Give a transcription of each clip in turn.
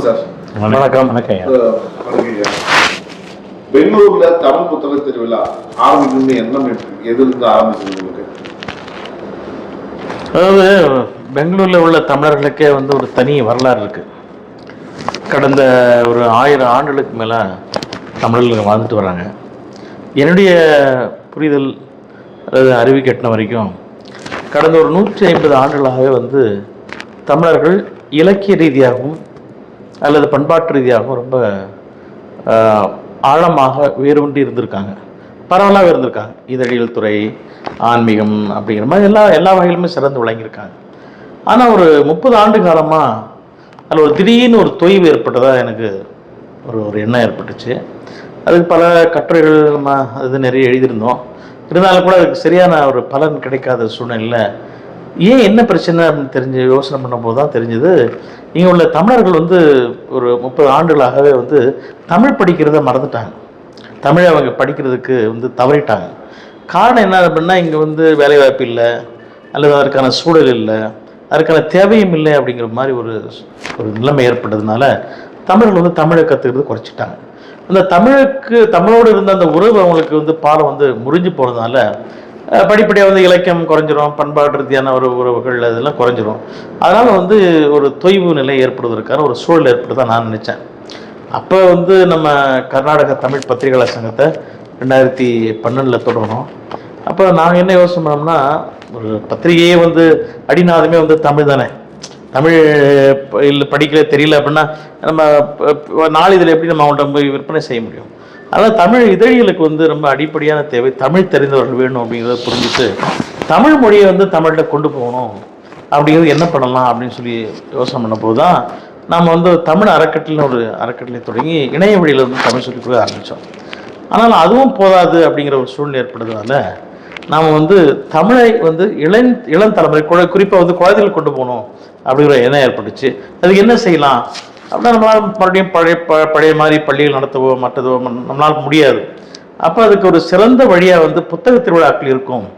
Sir. வணக்கம். பெங்களூர்ல தமிழ் புத்தக திருவிழா ஆரம்பிக்கணும்னு எண்ணம் எப்படி- எதிர்ந்து ஆரம்பிச்சது அதாவது பெங்களூரில் உள்ள தமிழர்களுக்கே வந்து ஒரு தனி வரலாறு இருக்கு. கடந்த ஒரு ஆயிரம் ஆண்டுகளுக்கு மேலே தமிழர்கள் வாழ்ந்துட்டு வராங்க. என்னுடைய புரிதல் அதாவது அறிவு கெட்டின வரைக்கும் கடந்த ஒரு நூற்றி ஐம்பது ஆண்டுகளாகவே வந்து தமிழர்கள் இலக்கிய ரீதியாகவும் அல்லது பண்பாட்டு ரீதியாகவும் ரொம்ப ஆழமாக வேரூன்றி இருந்திருக்காங்க. பரவலாக இருந்திருக்காங்க இதழியல் துறை ஆன்மீகம் அப்படிங்கிற மாதிரி எல்லா எல்லா வகையிலுமே சிறந்து விளங்கியிருக்காங்க. ஆனால் ஒரு முப்பது ஆண்டு காலமாக அதில் ஒரு திடீர்னு ஒரு தொய்வு ஏற்பட்டதாக எனக்கு ஒரு ஒரு எண்ணம் ஏற்பட்டுச்சு. அதுக்கு பல கட்டுரைகள் நம்ம அது நிறைய எழுதியிருந்தோம். இருந்தாலும் கூட அதுக்கு சரியான ஒரு பலன் கிடைக்காத சூழ்நிலையில் ஏன் என்ன பிரச்சனை அப்படின்னு தெரிஞ்சு யோசனை பண்ணும்போது தான் தெரிஞ்சது. இங்கே உள்ள தமிழர்கள் வந்து ஒரு முப்பது ஆண்டுகளாகவே வந்து தமிழ் படிக்கிறத மறந்துட்டாங்க. தமிழை அவங்க படிக்கிறதுக்கு வந்து தவறிட்டாங்க. காரணம் என்ன அப்படின்னா இங்கே வந்து வேலைவாய்ப்பு இல்லை அல்லது அதற்கான சூழல் இல்லை அதற்கான தேவையும் இல்லை அப்படிங்கிற மாதிரி ஒரு ஒரு நிலைமை ஏற்பட்டதுனால தமிழர்கள் வந்து தமிழை கற்றுக்கிறது குறைச்சிட்டாங்க. அந்த தமிழுக்கு தமிழோடு இருந்த அந்த உறவு அவங்களுக்கு வந்து பாலம் வந்து முறிஞ்சு போனதுனால படிப்படியாக வந்து இலக்கியம் குறைஞ்சிரும் பண்பாட்டு ரீதியான ஒரு உறவுகள் இதெல்லாம் குறைஞ்சிரும். அதனால் வந்து ஒரு தொய்வு நிலை ஏற்படுவதற்கான ஒரு சூழல் ஏற்படுதா நான் நினச்சேன். அப்போ வந்து நம்ம கர்நாடக தமிழ் பத்திரிகையாளர் சங்கத்தை ரெண்டாயிரத்தி பன்னெண்டில் தொடங்கணும் அப்போ நாங்கள் என்ன யோசனை பண்ணோம்னா ஒரு பத்திரிகையே வந்து அடிநாதமே வந்து தமிழ் தானே. தமிழ் ப- படிக்கல தெரியல அப்படின்னா நம்ம நாளிதழ் எப்படி நம்ம அவங்கள்ட்ட போய் விற்பனை செய்ய முடியும்? அதனால் தமிழ் இதழிகளுக்கு வந்து ரொம்ப அடிப்படையான தேவை. தமிழ் தெரிந்தவர்கள் வேணும் அப்படிங்கிறத புரிஞ்சுட்டு தமிழ் மொழியை வந்து தமிழ்கிட்ட கொண்டு போகணும் அப்படிங்கிறது என்ன பண்ணலாம் அப்படின்னு சொல்லி யோசனை பண்ண தான் நாம் வந்து தமிழ் அறக்கட்டளைன்னு ஒரு அறக்கட்டளை தொடங்கி இணைய வழியில் வந்து தமிழ் சொல்லி கொடுக்க ஆரம்பித்தோம். ஆனால் அதுவும் போதாது அப்படிங்கிற ஒரு சூழ்நிலை ஏற்படுறதுனால நாம் வந்து தமிழை வந்து இளம் இளம் தலைமுறை குழ குறிப்பாக வந்து குழந்தைகள் கொண்டு போகணும். அப்படிங்கிற எண்ணம் ஏற்பட்டுச்சு. அதுக்கு என்ன செய்யலாம்? அப்படின்னா நம்மளால் மறுபடியும் பழைய ப- பழைய மாதிரி பள்ளிகள் நடத்தவோ மற்றதோ நம்மளால் முடியாது. அப்போ அதுக்கு ஒரு சிறந்த வழியாக வந்து புத்தக திருவிழாக்கள் இருக்கும்.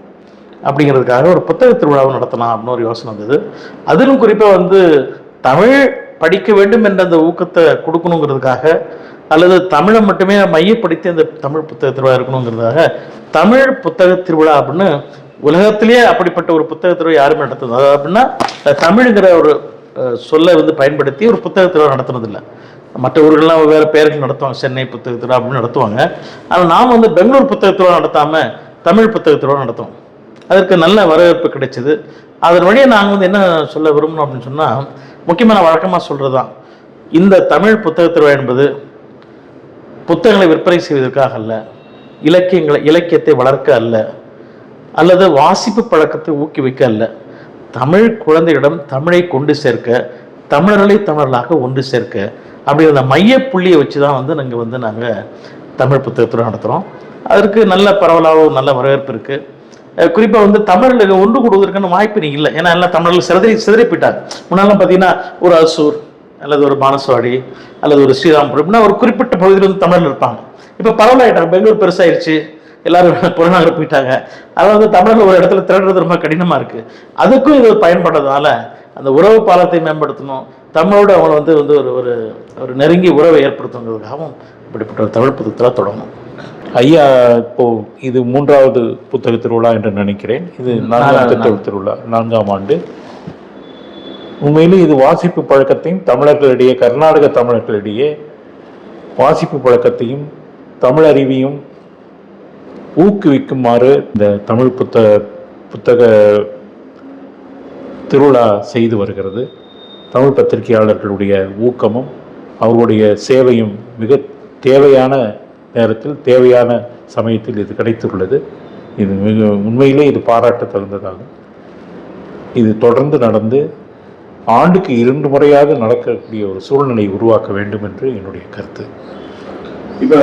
அப்படிங்கிறதுக்காக ஒரு புத்தக திருவிழாவை நடத்தலாம் அப்படின்னு ஒரு யோசனை வந்தது. அதிலும் குறிப்பாக வந்து தமிழ் படிக்க வேண்டும் என்ற அந்த ஊக்கத்தை கொடுக்கணுங்கிறதுக்காக அல்லது தமிழை மட்டுமே மையப்படுத்தி அந்த தமிழ் புத்தக திருவிழா இருக்கணுங்கிறதுக்காக தமிழ் புத்தக திருவிழா அப்படின்னு உலகத்திலேயே அப்படிப்பட்ட ஒரு புத்தக யாருமே நடத்துது அதாவது அப்படின்னா தமிழுங்கிற ஒரு சொல்லை வந்து பயன்படுத்தி ஒரு புத்தக திருவிழா நடத்துனதில்லை மற்ற ஊர்கள்லாம் வேறு பேர்கள் நடத்துவாங்க. சென்னை புத்தக அப்படின்னு நடத்துவாங்க. ஆனால் நாம் வந்து பெங்களூர் புத்தக நடத்தாமல் தமிழ் புத்தக நடத்துவோம். அதற்கு நல்ல வரவேற்பு கிடைச்சிது. அதன் வழியை நாங்கள் வந்து என்ன சொல்ல விரும்பணும் அப்படின்னு சொன்னால் முக்கியமாக நான் வழக்கமாக சொல்கிறது தான் இந்த தமிழ் புத்தக என்பது புத்தகங்களை விற்பனை செய்வதற்காக அல்ல இலக்கியங்களை இலக்கியத்தை வளர்க்க அல்ல. அல்லது வாசிப்பு பழக்கத்தை ஊக்குவிக்க அல்ல. தமிழ் குழந்தையிடம் தமிழை கொண்டு சேர்க்க தமிழர்களை தமிழர்களாக ஒன்று சேர்க்க அப்படிங்கிற அந்த மையப்புள்ளியை வச்சு தான் வந்து நாங்கள் வந்து நாங்கள் தமிழ் புத்தகத்தில் நடத்துகிறோம் அதற்கு நல்ல பரவலாக நல்ல வரவேற்பு இருக்குது குறிப்பாக வந்து தமிழில் ஒன்று கொடுவதற்கான வாய்ப்பு நீங்கள் இல்லை. ஏன்னா எல்லாம் தமிழர்கள் சிதறி சிதறி போயிட்டாங்க முன்னாலாம் பார்த்தீங்கன்னா ஒரு அசூர் அல்லது ஒரு பானசவாடி அல்லது ஒரு ஸ்ரீராம்புரம் ஒரு குறிப்பிட்ட பகுதியில் வந்து தமிழில் இருப்பாங்க. இப்போ பரவலாயிட்டாங்க. பெங்களூர் பெருசாயிருச்சு. எல்லாரும் புறநகர் போயிட்டாங்க. அதாவது வந்து தமிழர்கள் ஒரு இடத்துல திரடுறது ரொம்ப கடினமாக இருக்குது அதுக்கும் இது பயன்படுறதுனால அந்த உறவு பாலத்தை மேம்படுத்தணும். தமிழோடு அவங்கள வந்து வந்து ஒரு ஒரு ஒரு நெருங்கிய உறவை ஏற்படுத்தணுங்கிறதுக்காகவும் இப்படிப்பட்ட ஒரு தமிழ் புத்தகத்தில் தொடங்கணும். ஐயா இப்போ இது மூன்றாவது புத்தக திருவிழா என்று நினைக்கிறேன். இது நான்காம் புத்தக திருவிழா நான்காம் ஆண்டு. உண்மையிலே இது வாசிப்பு பழக்கத்தையும் தமிழர்களிடையே கர்நாடக தமிழர்களிடையே வாசிப்பு பழக்கத்தையும் தமிழ் அறிவையும் ஊக்குவிக்குமாறு இந்த தமிழ் புத்தக புத்தக திருவிழா செய்து வருகிறது. தமிழ் பத்திரிகையாளர்களுடைய ஊக்கமும் அவர்களுடைய சேவையும் மிக தேவையான நேரத்தில் தேவையான சமயத்தில் இது கிடைத்துள்ளது. இது மிக உண்மையிலே இது பாராட்ட தகுந்ததாகும் இது தொடர்ந்து நடந்து ஆண்டுக்கு இரண்டு முறையாக நடக்கக்கூடிய ஒரு சூழ்நிலை உருவாக்க வேண்டும் என்று என்னுடைய கருத்து. இப்ப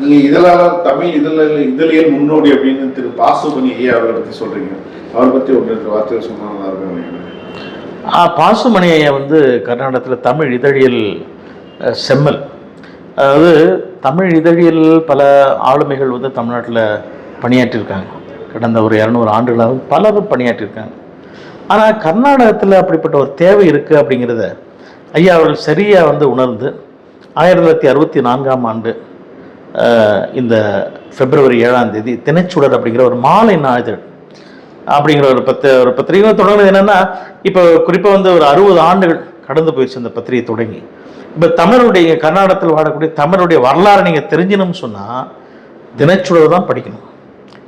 நீங்க இதெல்லாம் தமிழ் இதில் இதழியல் முன்னோடி அப்படின்னு திரு பாசுமணி ஐயா அவரை பத்தி சொல்றீங்க. அவரை பத்தி ஒரு ரெண்டு வார்த்தைகள் சொன்னா நல்லா இருக்கும் நினைக்கிறேன். பாசுமணி ஐயா வந்து கர்நாடகத்தில் தமிழ் இதழியல் செம்மல். அதாவது தமிழ் இதழியல் பல ஆளுமைகள் வந்து தமிழ்நாட்டில் பணியாற்றியிருக்காங்க. கடந்த ஒரு இரநூறு ஆண்டுகளாக பலரும் பணியாற்றியிருக்காங்க. ஆனால் கர்நாடகத்தில் அப்படிப்பட்ட ஒரு தேவை இருக்குது அப்படிங்கிறத ஐயா அவர்கள் சரியாக வந்து உணர்ந்து ஆயிரத்தி தொள்ளாயிரத்தி அறுபத்தி நான்காம் ஆண்டு இந்த பிப்ரவரி ஏழாம் தேதி தினச்சுடர் அப்படிங்கிற ஒரு மாலை நாளிதழ் அப்படிங்கிற ஒரு பத்து ஒரு பத்திரிகை தொடங்கினது என்னன்னா இப்போ குறிப்பாக வந்து ஒரு அறுபது ஆண்டுகள் கடந்து போயிடுச்சு அந்த பத்திரிகை தொடங்கி. இப்போ தமிழருடைய கர்நாடகத்தில் வாழக்கூடிய தமிழருடைய வரலாறு நீங்கள் தெரிஞ்சணும்னு சொன்னால் தினச்சுடர் தான் படிக்கணும்.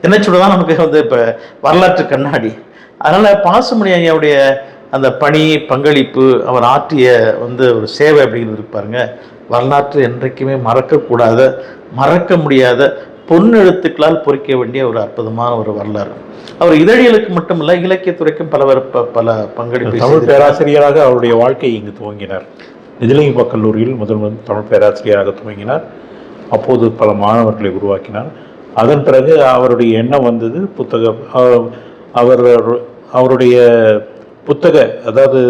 தினச்சுடர் தான் நமக்கு வந்து இப்போ வரலாற்று கண்ணாடி. அதனால் பாசுமணி ஐயாவுடைய அந்த பணி பங்களிப்பு அவர் ஆற்றிய வந்து ஒரு சேவை அப்படிங்கிறது பாருங்கள் வரலாற்று என்றைக்குமே மறக்கக்கூடாத மறக்க முடியாத பொன்னெழுத்துக்களால் பொறிக்க வேண்டிய ஒரு அற்புதமான ஒரு வரலாறு. அவர் இதழியலுக்கு மட்டுமல்ல இலக்கியத்துறைக்கும் பல பல பங்களிப்பு தமிழ். பேராசிரியராக அவருடைய வாழ்க்கை இங்கு துவங்கினார். நிதிலிங்க கல்லூரியில் முதல் முதல் தமிழ் பேராசிரியராக துவங்கினார். அப்போது பல மாணவர்களை உருவாக்கினார். அதன் பிறகு அவருடைய எண்ணம் வந்தது புத்தக அவர் அவர் அவருடைய புத்தக அதாவது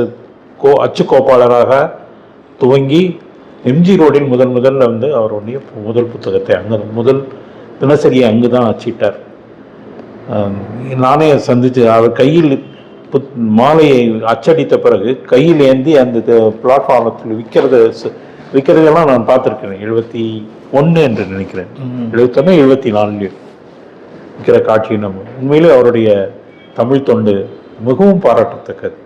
கோ அச்சு கோப்பாளராக துவங்கி எம்ஜி ரோடில் முதல் முதல்ல வந்து அவருடைய முதல் புத்தகத்தை அங்கே முதல் தினசரியை அங்கு தான் அச்சிட்டார் நானே சந்திச்சு அவர் கையில் புத் மாலையை அச்சடித்த பிறகு கையில் ஏந்தி அந்த பிளாட்ஃபார்மத்தில் விற்கிறத விற்கிறதெல்லாம் நான் பார்த்துருக்கிறேன். எழுபத்தி ஒன்று என்று நினைக்கிறேன். ம். எழுபத்தொன்று எழுபத்தி நாலு விற்கிற காட்சி நம்ம. உண்மையிலே அவருடைய தமிழ் தொண்டு மிகவும் பாராட்டத்தக்கது.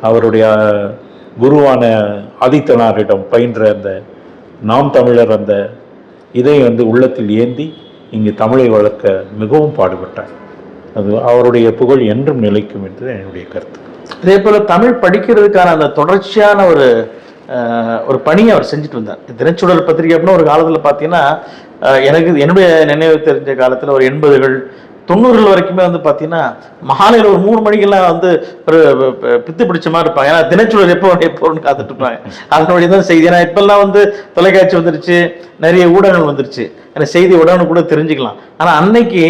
அவருடைய குருவான ஆதித்தனாரிடம் பயின்ற அந்த நாம் தமிழர் அந்த இதை வந்து உள்ளத்தில் ஏந்தி இங்கு தமிழை வளர்க்க மிகவும் பாடுபட்டார். அது அவருடைய புகழ் என்றும் நிலைக்கும் என்று என்னுடைய கருத்து. அதே போல் தமிழ் படிக்கிறதுக்கான அந்த தொடர்ச்சியான ஒரு ஒரு பணியை அவர் செஞ்சுட்டு வந்தார். தினச்சுடர் பத்திரிகை அப்படின்னு ஒரு காலத்தில் பார்த்தீங்கன்னா எனக்கு என்னுடைய நினைவு தெரிஞ்ச காலத்தில் ஒரு எண்பதுகள் தொண்ணூறுகள் வரைக்குமே வந்து பார்த்தீங்கன்னா மாலையில் ஒரு மூணு மணிக்கெல்லாம் வந்து ஒரு பித்து பிடிச்ச மாதிரி இருப்பாங்க. ஏன்னா தினச்சுடர் எப்போ எப்போன்னு காத்துட்டு இருப்பாங்க. அதனுடைய தான் செய்தி. ஏன்னா இப்பெல்லாம் வந்து தொலைக்காட்சி வந்துருச்சு நிறைய ஊடகங்கள் வந்துருச்சு. ஏன்னா செய்தி உடனே கூட தெரிஞ்சுக்கலாம். ஆனால் அன்னைக்கு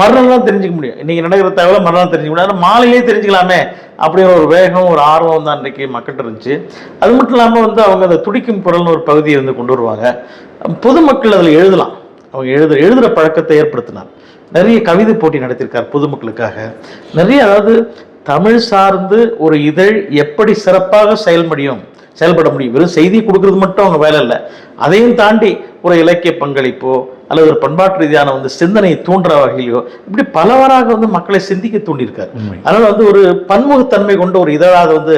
மறுநாள் தான் தெரிஞ்சுக்க முடியும். இன்னைக்கு நடக்கிற தகவலை மறுநாள் தெரிஞ்சுக்க முடியும். ஆனால் மாலையிலே தெரிஞ்சுக்கலாமே அப்படிங்கிற ஒரு வேகம் ஒரு ஆர்வம் தான் அன்றைக்கி மக்கள்கிட்ட இருந்துச்சு. அது மட்டும் இல்லாமல் வந்து அவங்க அந்த துடிக்கும் குரல்னு ஒரு பகுதியை வந்து கொண்டு வருவாங்க. பொதுமக்கள் அதில் எழுதலாம். அவங்க எழுத எழுதுகிற பழக்கத்தை ஏற்படுத்தினார். நிறைய கவிதை போட்டி நடத்தியிருக்கார் பொதுமக்களுக்காக. நிறைய அதாவது தமிழ் சார்ந்து ஒரு இதழ் எப்படி சிறப்பாக செயல்படியும் செயல்பட முடியும்? வெறும் செய்தி கொடுக்கறது மட்டும் அவங்க வேலை இல்லை. அதையும் தாண்டி ஒரு இலக்கிய பங்களிப்போ அல்லது ஒரு பண்பாட்டு ரீதியான வந்து சிந்தனையை தூண்டுற வகையிலையோ இப்படி பலவாறாக வந்து மக்களை சிந்திக்க தூண்டியிருக்கார். அதனால வந்து ஒரு பன்முகத்தன்மை கொண்ட ஒரு இதழாக வந்து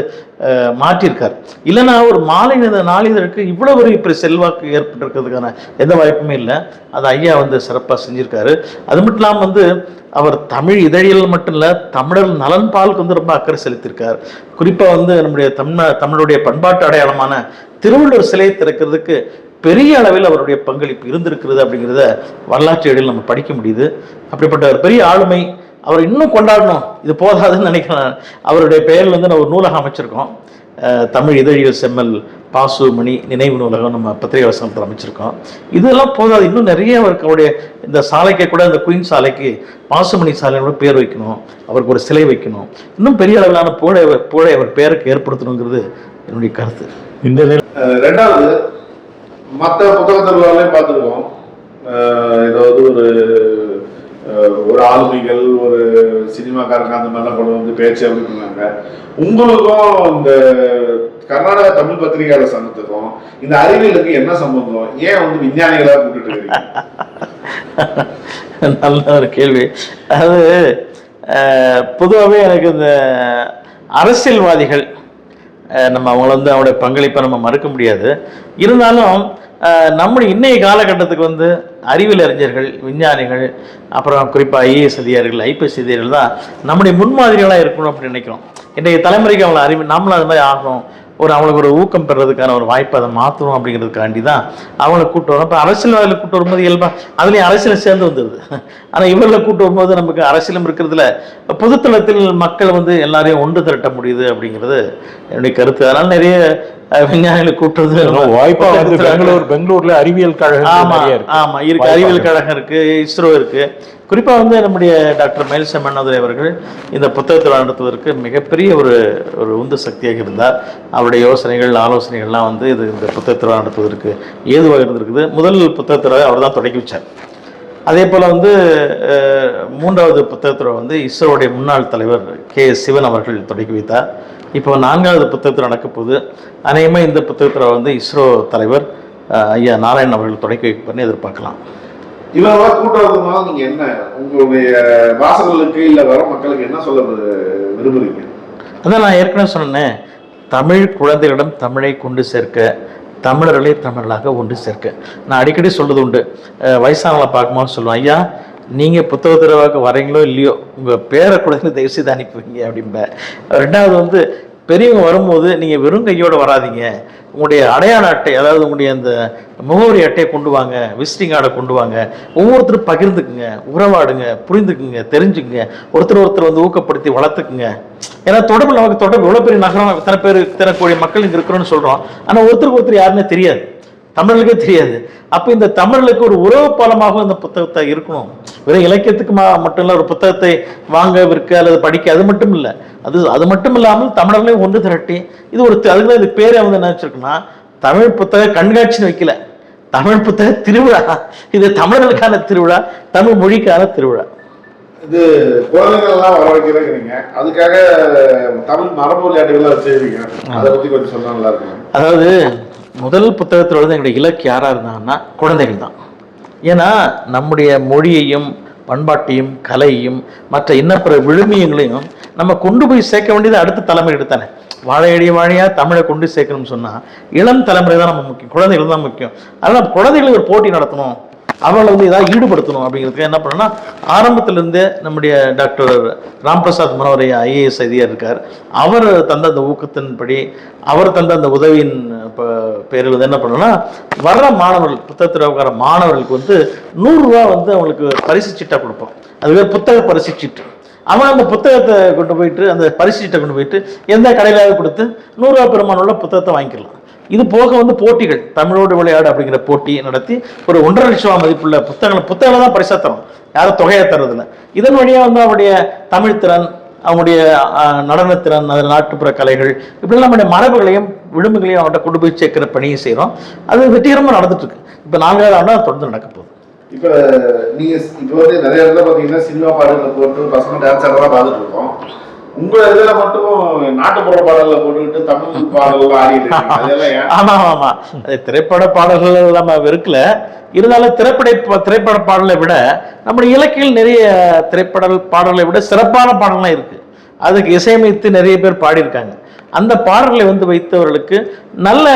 மாற்றியிருக்கார். இல்லைன்னா ஒரு மாலை நாளிதழுக்கு இவ்வளவு ஒரு இப்படி செல்வாக்கு ஏற்பட்டிருக்கிறதுக்கான எந்த வாய்ப்புமே இல்லை. அது ஐயா வந்து சிறப்பாக செஞ்சிருக்காரு. அது மட்டும் இல்லாமல் வந்து அவர் தமிழ் இதழியல் மட்டும் இல்லை தமிழர் நலன் பாலுக்கு வந்து ரொம்ப அக்கறை செலுத்தியிருக்கார். குறிப்பாக வந்து நம்முடைய தமிழ் தமிழுடைய பண்பாட்டு அடையாளமான திருவள்ளுவர் சிலையை திறக்கிறதுக்கு பெரிய அளவில் அவருடைய பங்களிப்பு இருந்திருக்கிறது அப்படிங்கிறத வரலாற்று ஏடில் நம்ம படிக்க முடியுது. அப்படிப்பட்ட ஒரு பெரிய ஆளுமை அவர் இன்னும் கொண்டாடணும். இது போதாதுன்னு நினைக்கிறேன். அவருடைய பெயரில் வந்து நான் ஒரு நூலகம் அமைச்சிருக்கோம். தமிழ் இதழியல் செம்மல் பாசு மணி நினைவு நூலகம் நம்ம பத்திரிகை வசனத்தில் அமைச்சிருக்கோம். இதெல்லாம் போதாது. இன்னும் நிறைய அவருக்கு அவருடைய இந்த சாலைக்கு கூட இந்த குயின் சாலைக்கு பாசுமணி சாலையோட பேர் வைக்கணும். அவருக்கு ஒரு சிலை வைக்கணும். இன்னும் பெரிய அளவிலான புகழை புகழை அவர் பேருக்கு ஏற்படுத்தணுங்கிறது என்னுடைய கருத்து. இந்த ரெண்டாவது மற்ற புத்தகத்திலாலையும் பார்த்துருக்கோம் ஏதாவது ஒரு ஒரு ஆளுமைகள் ஒரு சினிமாக்காரங்க அந்த மாதிரிலாம் கொண்டு வந்து பேச்சு அப்படின்னாங்க உங்களுக்கும் இந்த கர்நாடக தமிழ் பத்திரிகையாளர் சங்கத்துக்கும் இந்த அறிவியலுக்கு என்ன சம்பந்தம்? ஏன் வந்து விஞ்ஞானிகளாக கூப்பிட்டு இருக்கீங்க? நல்ல ஒரு கேள்வி. அது பொதுவாகவே எனக்கு இந்த அரசியல்வாதிகள் நம்ம அவங்கள வந்து அவங்களுடைய பங்களிப்பை நம்ம மறுக்க முடியாது. இருந்தாலும் நம்முடைய இன்றைய காலகட்டத்துக்கு வந்து அறிவியல் அறிஞர்கள் விஞ்ஞானிகள் அப்புறம் குறிப்பாக ஐஏஎஸ் அதிகாரிகள் ஐபிஎஸ் அதிகாரிகள் தான் நம்முடைய முன்மாதிரிகளாக இருக்கணும் அப்படின்னு நினைக்கிறோம். இன்றைய தலைமுறைக்கு அவங்களை அறிவு நம்மளும் அது மாதிரி ஆகணும். ஒரு அவங்களுக்கு ஒரு ஊக்கம் பெறதுக்கான ஒரு வாய்ப்பை அதை மாற்றணும் அப்படிங்கிறதுக்காண்டி தான் அவங்கள கூட்டு வரோம். இப்போ அரசியல்வாதிகளை கூட்டு வரும்போது இயல்பா அதுலேயும் அரசியல் சேர்ந்து வந்துடுது ஆனால் இவர்களை கூட்டு வரும்போது நமக்கு அரசியலும் இருக்கிறதுல பொதுத்தளத்தில் மக்கள் வந்து எல்லாரையும் ஒன்று திரட்ட முடியுது அப்படிங்கிறது என்னுடைய கருத்து. அதனால நிறைய விஞ்ஞானிகளை கூட்டுறது நம்ம வாய்ப்பா பெங்களூர் பெங்களூர்ல அறிவியல் கழகம் ஆமா ஆமா இருக்கு. அறிவியல் கழகம் இருக்கு இஸ்ரோ இருக்கு. குறிப்பாக வந்து நம்முடைய டாக்டர் மயில்சம் மன்னதுரை அவர்கள் இந்த புத்தகத்தில் நடத்துவதற்கு மிகப்பெரிய ஒரு ஒரு உந்து சக்தியாக இருந்தார். அவருடைய யோசனைகள் ஆலோசனைகள்லாம் வந்து இது இந்த புத்தகத்தில் நடத்துவதற்கு ஏதுவாக இருந்திருக்குது. முதல் புத்தகத்தில் அவர் தான் தொடங்கி வச்சார். அதே போல் வந்து மூன்றாவது புத்தகத்தில் வந்து இஸ்ரோவுடைய முன்னாள் தலைவர் கே எஸ் சிவன் அவர்கள் தொடங்கி வைத்தார். இப்போ நான்காவது புத்தகத்தில் நடக்கப்போகுது அநேகமாக இந்த புத்தகத்தில் வந்து இஸ்ரோ தலைவர் ஐயா நாராயண் அவர்கள் தொடக்கி வைப்பார்னு எதிர்பார்க்கலாம். இவரெல்லாம் கூட்டுறதுனால நீங்க என்ன உங்களுடைய வாசகர்களுக்கு இல்ல வர மக்களுக்கு என்ன சொல்ல விரும்புறீங்க? அதான் நான் ஏற்கனவே சொன்னேன். தமிழ் குழந்தைகளிடம் தமிழை கொண்டு சேர்க்க தமிழர்களை தமிழர்களாக ஒன்று சேர்க்க. நான் அடிக்கடி சொல்றது உண்டு. வயசானவங்களை பார்க்கும்போது சொல்லுவேன். ஐயா நீங்கள் புத்தக திருவாக்கு வரீங்களோ இல்லையோ? உங்கள் பேரை குழந்தை தயவு செய்து அனுப்பி அப்படிம்பேன். ரெண்டாவது வந்து பெரியவங்க வரும்போது நீங்கள் வெறும் கையோடு வராதீங்க. உங்களுடைய அடையாள அட்டை அதாவது உங்களுடைய அந்த முகவரி அட்டையை கொண்டு வாங்க விசிட்டிங் கார்டை கொண்டு வாங்க. ஒவ்வொருத்தரும் பகிர்ந்துக்குங்க உறவாடுங்க புரிந்துக்குங்க தெரிஞ்சுக்குங்க. ஒருத்தர் ஒருத்தர் வந்து ஊக்கப்படுத்தி வளர்த்துக்குங்க. ஏன்னா தொடர்பு நமக்கு தொடர்பு இவ்வளோ பெரிய நகரம் இத்தனை பேர் இத்தனை கோடி மக்கள் இங்கே இருக்கிறோன்னு சொல்கிறோம் ஆனால் ஒருத்தருக்கு ஒருத்தர் யாருன்னே தெரியாது. தமிழர்களுக்கே தெரியாது. அப்போ இந்த தமிழர்களுக்கு ஒரு உறவு பாலமாக இந்த புத்தகத்தை இருக்கணும். வெறும் இலக்கியத்துக்கு மட்டும் இல்லை ஒரு புத்தகத்தை வாங்க விற்க அல்லது படிக்க அது மட்டும் இல்லை அது அது மட்டும் இல்லாமல் தமிழர்களையும் ஒன்று திரட்டி இது ஒரு அதுக்கு தான் இது பேரே வந்து என்ன வச்சிருக்குன்னா தமிழ் புத்தக கண்காட்சின்னு வைக்கல. தமிழ் புத்தக திருவிழா. இது தமிழர்களுக்கான திருவிழா தமிழ் மொழிக்கான திருவிழா. இது குழந்தைகள் எல்லாம் வர வைக்கிறேங்கிறீங்க அதுக்காக தமிழ் மரபு விளையாட்டுகள்லாம் வச்சிருக்கீங்க அதை பத்தி கொஞ்சம் சொன்னா நல்லா இருக்கும் அதாவது முதல் புத்தகத்தில் வந்து எங்களுடைய இலக்கு யாராக இருந்தாங்கன்னா குழந்தைகள் தான் ஏன்னா நம்முடைய மொழியையும் பண்பாட்டையும் கலையையும் மற்ற இன்னப்பிற விழுமியங்களையும் நம்ம கொண்டு போய் சேர்க்க வேண்டியது அடுத்த தலைமுறை தானே. வாழையடி வாழையாக தமிழை கொண்டு சேர்க்கணும்னு சொன்னால் இளம் தலைமுறை தான் நம்ம முக்கியம். குழந்தைகள் தான் முக்கியம். அதனால் குழந்தைகளுக்கு ஒரு போட்டி நடத்தணும். அவளை வந்து ஏதாவது ஈடுபடுத்தணும் அப்படிங்கிறதுக்கு என்ன பண்ணணும்னா ஆரம்பத்திலேருந்தே நம்முடைய டாக்டர் ராம்பிரசாத் மனோரையா ஐஏஎஸ் அதிகாரி இருக்கார். அவர் தந்த அந்த ஊக்கத்தின்படி அவர் தந்த அந்த உதவியின் இப்போ பேரில் வந்து என்ன பண்ணணும்னா வர்ற மாணவர்கள் புத்தகத்தில் உட்கார மாணவர்களுக்கு வந்து நூறுரூவா வந்து அவங்களுக்கு பரிசு சீட்டாக கொடுப்போம். அதுவே புத்தக பரிசு சீட்டு அவன் அந்த புத்தகத்தை கொண்டு போயிட்டு அந்த பரிசு சீட்டை கொண்டு போயிட்டு எந்த கடையிலாவது கொடுத்து நூறுரூவா பெருமானுள்ள புத்தகத்தை வாங்கிக்கலாம். இது போக வந்து போட்டிகள் தமிழோடு விளையாடு அப்படிங்கிற போட்டியை நடத்தி ஒரு ஒன்றரை லட்சம் ரூபா மதிப்புள்ள புத்தகங்களை புத்தகங்களை தான் பரிசா தரும். யாரும் தொகையை தர்றதில்ல. இதன் வழியா வந்து அவருடைய தமிழ் திறன் அவங்களுடைய நடனத்திறன் அதில் நாட்டுப்புற கலைகள் இப்படிலாம் நம்முடைய மரபுகளையும் விளிம்புகளையும் அவன்கிட்ட கொண்டு போய் சேர்க்கிற பணியை செய்கிறோம் அது வெற்றிகரமாக நடந்துட்டு இருக்கு இப்போ நான்காவது ஆண்டு தொடர்ந்து நடக்க போகுது. இப்போ நீங்கள் இப்போ வந்து நிறைய இடத்துல பார்த்தீங்கன்னா சினிமா பாடல்களை போட்டு பசங்க டான்ஸ் ஆடலாம் பார்த்துட்டு இருக்கோம். உங்க இதுல மட்டும் நாட்டுப்புற பாடல்களை போட்டுக்கிட்டு தமிழ் பாடல்கள் ஆடிட்டு ஆமா ஆமா. அது திரைப்பட பாடல்கள் நம்ம வெறுக்கல. இருந்தாலும் திரைப்பட திரைப்பட பாடலை விட நம்முடைய இலக்கியில் நிறைய திரைப்பட பாடல்களை விட சிறப்பான பாடலாம் இருக்கு. அதுக்கு இசையமைத்து நிறைய பேர் பாடியிருக்காங்க. அந்த பாடல்களை வந்து வைத்தவர்களுக்கு நல்ல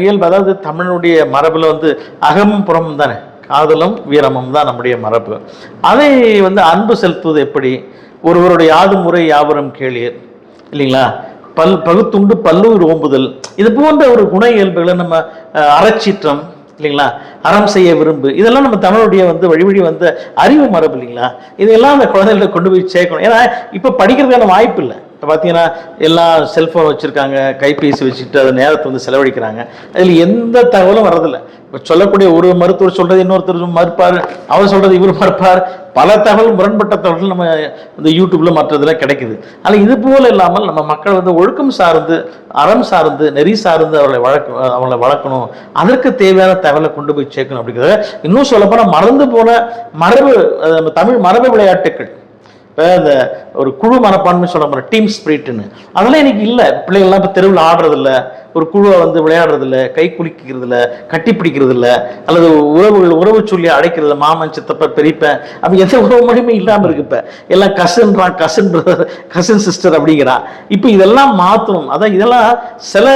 இயல்பு அதாவது தமிழனுடைய மரபில் வந்து அகமும் புறமும் தானே? காதலும் வீரமும் தான் நம்முடைய மரபு. அதை வந்து அன்பு செலுத்துவது எப்படி? ஒருவருடைய யாது முறை யாவரும் கேளீர் இல்லைங்களா? பல் பகுத்துண்டு பல்லூர் ஓம்புதல். இது போன்ற ஒரு குண இயல்புகளை நம்ம அறச்சீற்றம் இல்லைங்களா? அறம் செய்ய விரும்பு. இதெல்லாம் நம்ம தமிழுடைய வந்து வழி வழி வந்த அறிவு மரபு இல்லைங்களா? இதெல்லாம் அந்த குழந்தைகளை கொண்டு போய் சேர்க்கணும். ஏன்னா இப்போ படிக்கிறதுக்கான வாய்ப்பு இல்லை. இப்போ பார்த்தீங்கன்னா எல்லாம் செல்ஃபோன் வச்சுருக்காங்க கைபேசி வச்சுக்கிட்டு அதை நேரத்தை வந்து செலவழிக்கிறாங்க. அதில் எந்த தகவலும் வர்றதில்லை. இப்போ சொல்லக்கூடிய ஒரு மருத்துவர் சொல்கிறது இன்னொருத்தர் மறுப்பார் அவர் சொல்கிறது இவர் மறுப்பார். பல தகவல் முரண்பட்ட தகவல்கள் நம்ம இந்த யூடியூப்பில் மற்றதில் கிடைக்குது. ஆனால் இது போல இல்லாமல் நம்ம மக்கள் வந்து ஒழுக்கம் சார்ந்து அறம் சார்ந்து நெறி சார்ந்து அவர்களை வளர்க்க அவங்களை வளர்க்கணும். அதற்கு தேவையான தகவலை கொண்டு போய் சேர்க்கணும் அப்படிங்கிறத இன்னும் சொல்லப்போனால் மறந்து போன மரபு நம்ம தமிழ் மரபு விளையாட்டுக்கள். இப்போ ஒரு குழு மனப்பான்மை சொல்ல போகிற டீம் ஸ்பிரிட்னு அதெல்லாம் இன்னைக்கு இல்லை. பிள்ளைகள்லாம் இப்போ தெருவில் ஆடுறதில்ல. ஒரு குழுவை வந்து விளையாடுறதில்ல. கை குளிக்கிறதில்ல இல்ல கட்டி பிடிக்கிறது அல்லது உறவுகள் உறவு சொல்லி அழைக்கிறது மாமன் சித்தப்ப பெரியப்ப அப்படி எந்த உறவு மொழியுமே இல்லாமல் இருக்கு இப்போ. எல்லாம் கசன்றான் கசன் பிரதர் கசன் சிஸ்டர் அப்படிங்கிறான் இப்போ இதெல்லாம் மாற்றணும் அதான் இதெல்லாம் சில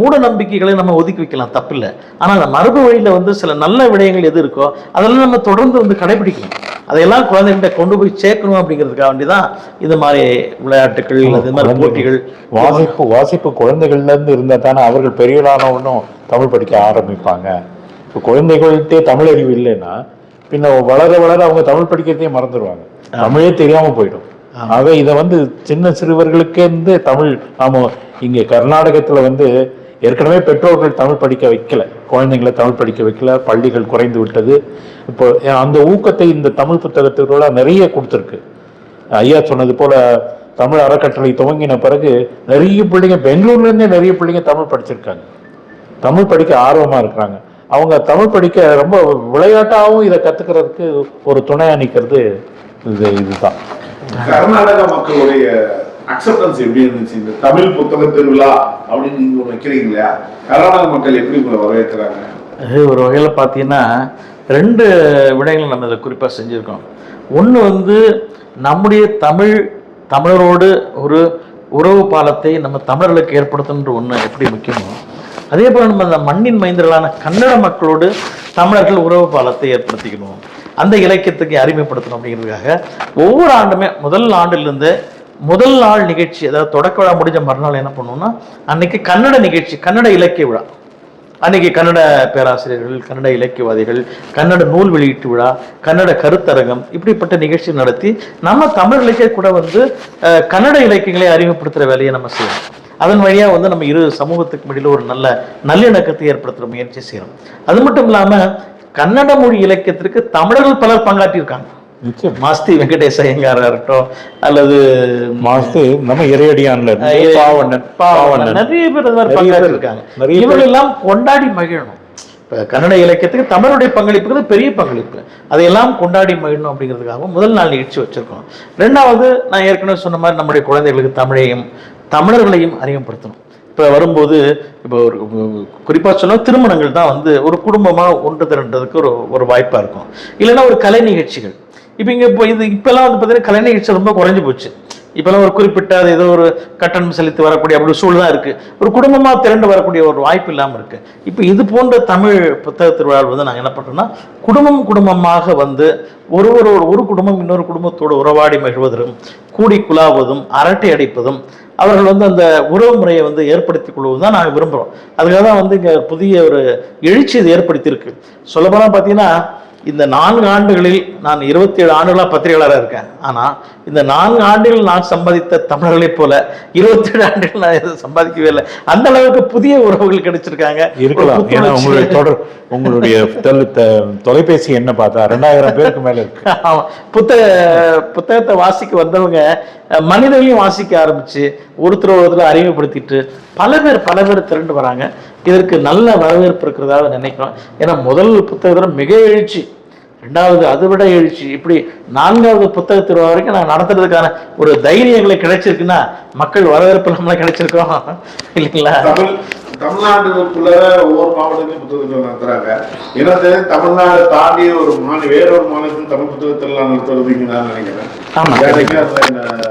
மூட நம்பிக்கைகளை நம்ம ஒதுக்கி வைக்கலாம். தப்பில்லை. ஆனால் அந்த மரபு வழியில் வந்து சில நல்ல விடயங்கள் எது இருக்கோ அதெல்லாம் நம்ம தொடர்ந்து வந்து கடைபிடிக்கணும். அதையெல்லாம் குழந்தைகிட்ட கொண்டு போய் சேர்க்கணும் அப்படிங்கிறதுக்காக வேண்டி தான் இது மாதிரி விளையாட்டுகள் இது மாதிரி போட்டிகள். வாசிப்பு வாசிப்பு குழந்தைகள்ல இருந்து இருந்தா தானே அவர்கள் பெரியவரானவனும் தமிழ் படிக்க ஆரம்பிப்பாங்க. இப்போ குழந்தைகள்கிட்டே தமிழ் அறிவு இல்லைன்னா பின்ன வளர வளர அவங்க தமிழ் படிக்கிறதையே மறந்துடுவாங்க. தமிழே தெரியாம போயிடும். ஆக இதை வந்து சின்ன சிறுவர்களுக்கே இருந்து தமிழ் நாம இங்க கர்நாடகத்துல வந்து ஏற்கனவே பெற்றோர்கள் தமிழ் படிக்க வைக்கல குழந்தைங்களை தமிழ் படிக்க வைக்கல பள்ளிகள் குறைந்து விட்டது. இப்போ அந்த ஊக்கத்தை இந்த தமிழ் புத்தகத்துக்குள்ள நிறைய கொடுத்துருக்கு. ஐயா சொன்னது போல தமிழ் அறக்கட்டளை துவங்கின பிறகு நிறைய பிள்ளைங்க பெங்களூர்ல இருந்தே நிறைய பிள்ளைங்க தமிழ் படிச்சிருக்காங்க. தமிழ் படிக்க ஆர்வமா இருக்கிறாங்க. அவங்க தமிழ் படிக்க ரொம்ப விளையாட்டாகவும் இதை கத்துக்கிறதுக்கு ஒரு துணையாக நிற்கிறது இது இதுதான். கர்நாடக மக்களுடைய அக்செப்டன்ஸ் எப்படி இருந்துச்சு? இந்த தமிழ் புத்தக திருவிழா அப்படின்னு நீங்க வைக்கிறீங்க இல்லையா கர்நாடக மக்கள் எப்படி உங்களை வரவேற்கிறாங்க? ஒரு வகையில் பார்த்தீங்கன்னா ரெண்டு விடயங்கள் நம்ம இதில் குறிப்பாக செஞ்சுருக்கோம். ஒன்று வந்து நம்முடைய தமிழ் தமிழரோடு ஒரு உறவு பாலத்தை நம்ம தமிழர்களுக்கு ஏற்படுத்தணுன்ற ஒன்று எப்படி முக்கியமோ அதே போல் நம்ம அந்த மண்ணின் மைந்தர்களான கன்னட மக்களோடு தமிழர்கள் உறவு பாலத்தை ஏற்படுத்திக்கணும். அந்த இலக்கியத்துக்கு அறிமுகப்படுத்தணும் அப்படிங்கிறதுக்காக ஒவ்வொரு ஆண்டுமே முதல் ஆண்டிலிருந்து முதல் நாள் நிகழ்ச்சி அதாவது தொடக்க விழா முடிஞ்ச மறுநாள் என்ன பண்ணுவோம்னா அன்னைக்கு கன்னட நிகழ்ச்சி கன்னட இலக்கிய விழா. அன்னைக்கு கன்னட பேராசிரியர்கள் கன்னட இலக்கியவாதிகள் கன்னட நூல் வெளியீட்டு விழா கன்னட கருத்தரங்கம் இப்படிப்பட்ட நிகழ்ச்சி நடத்தி நம்ம தமிழ் இலக்கிய கூட வந்து கன்னட இலக்கியங்களை அறிமுகப்படுத்துகிற வேலையை நம்ம செய்யணும் அதன் வழியாக வந்து நம்ம இரு சமூகத்துக்கு இடையில் ஒரு நல்ல நல்லிணக்கத்தை ஏற்படுத்துகிற முயற்சி செய்யணும் அது மட்டும் இல்லாமல் கன்னட மொழி இலக்கியத்திற்கு தமிழர்கள் பலர் பங்காற்றியிருக்காங்க. நிச்சயம். மாஸ்தி வெங்கடேச ஐயங்காரா இருக்கட்டும் அல்லது மாசத்து நம்ம இறையடியான்ல பாவண்ணன் பாவண்ணன். நிறைய பேர் இந்த மாதிரி பங்காற்றிருக்காங்க. இவர்கள் எல்லாம் கொண்டாடி மகிழணும். இப்ப கன்னட இலக்கியத்துக்கு தமிழுடைய பங்களிப்புங்கிறது பெரிய பங்களிப்பு. அதையெல்லாம் கொண்டாடி மகிழணும் அப்படிங்கிறதுக்காகவும் முதல் நாள் நிகழ்ச்சி வச்சிருக்கோம். ரெண்டாவது நான் ஏற்கனவே சொன்ன மாதிரி நம்முடைய குழந்தைகளுக்கு தமிழையும் தமிழர்களையும் அறிமுகப்படுத்தணும். இப்போ வரும்போது இப்போ ஒரு குறிப்பாக சொன்னா திருமணங்கள் தான் வந்து ஒரு குடும்பமாக ஒன்று திரண்டதுக்கு ஒரு ஒரு வாய்ப்பாக இருக்கும். இல்லைன்னா ஒரு கலை நிகழ்ச்சிகள். இப்போ இங்கே இப்போ இது இப்போல்லாம் வந்து பார்த்தீங்கன்னா கலை நிகழ்ச்சி ரொம்ப குறைஞ்சி போச்சு. இப்போல்லாம் ஒரு குறிப்பிட்ட அது ஏதோ ஒரு கட்டணம் செலுத்தி வரக்கூடிய அப்படி சூழல் தான் இருக்குது ஒரு குடும்பமாக திரண்டு வரக்கூடிய ஒரு வாய்ப்பு இல்லாமல் இருக்குது இப்போ இது போன்ற தமிழ் புத்தக திருவிழா வந்து நாங்கள் என்ன பண்ணுறோம்னா குடும்பம் குடும்பமாக வந்து ஒரு ஒரு ஒரு குடும்பம் இன்னொரு குடும்பத்தோடு உறவாடி மகிழ்வதும் கூடி குலாவதும் அரட்டை அடிப்பதும் அவர்கள் வந்து அந்த உறவு முறையை வந்து ஏற்படுத்தி கொள்வது தான் நாங்கள் விரும்புகிறோம் அதுக்காக தான் வந்து இங்கே புதிய ஒரு எழுச்சி இது ஏற்படுத்தியிருக்கு. சொல்லப்போனால் பார்த்தீங்கன்னா இந்த நான்கு ஆண்டுகளில் நான் இருபத்தி ஏழு ஆண்டுகளாக பத்திரிகையாளராக இருக்கேன். ஆனால் இந்த நான்கு ஆண்டுகள் நான் சம்பாதித்த தமிழர்களைப் போல இருபத்தி ஏழு ஆண்டுகள் நான் எதுவும் சம்பாதிக்கவே இல்லை. அந்த அளவுக்கு புதிய உறவுகள் கிடைச்சிருக்காங்க. இருக்கலாம். ஏன்னா. உங்களுடைய தொடர் உங்களுடைய தொலைபேசி என்ன பார்த்தா ரெண்டாயிரம் பேருக்கு மேல இருக்கு. ஆமா. புத்தக புத்தகத்தை வாசிக்க வந்தவங்க மனிதர்களையும் வாசிக்க ஆரம்பிச்சு ஒருத்தர் ஒருத்தர் அறிமுகப்படுத்திட்டு பல பேர் பல பேர் திரண்டு வராங்க. இதற்கு நல்ல வரவேற்பு இருக்கிறதாக நினைக்கிறோம் ஏன்னா முதல் புத்தகத்தில் மிக எழுச்சி. ரெண்டாவது அதை விட எழுச்சி. இப்படி நான்காவது புத்தக திருவிழா வரைக்கும் நான் நடத்துறதுக்கான ஒரு தைரியம் எங்களுக்கு கிடைச்சிருக்குன்னா மக்கள் வரவேற்பு நம்மள கிடைச்சிருக்கோம். இல்லைங்களா? தமிழ் தமிழ்நாட்டுக்குள்ள ஒவ்வொரு மாவட்டத்திலும் புத்தக திருவிழா நடத்துறாங்க. எனது தமிழ்நாடு தாண்டி ஒரு மாநில வேற ஒரு மாநிலத்தில் தமிழ் புத்தக திருவிழா நடத்துறதுக்கு நான் நினைக்கிறேன்.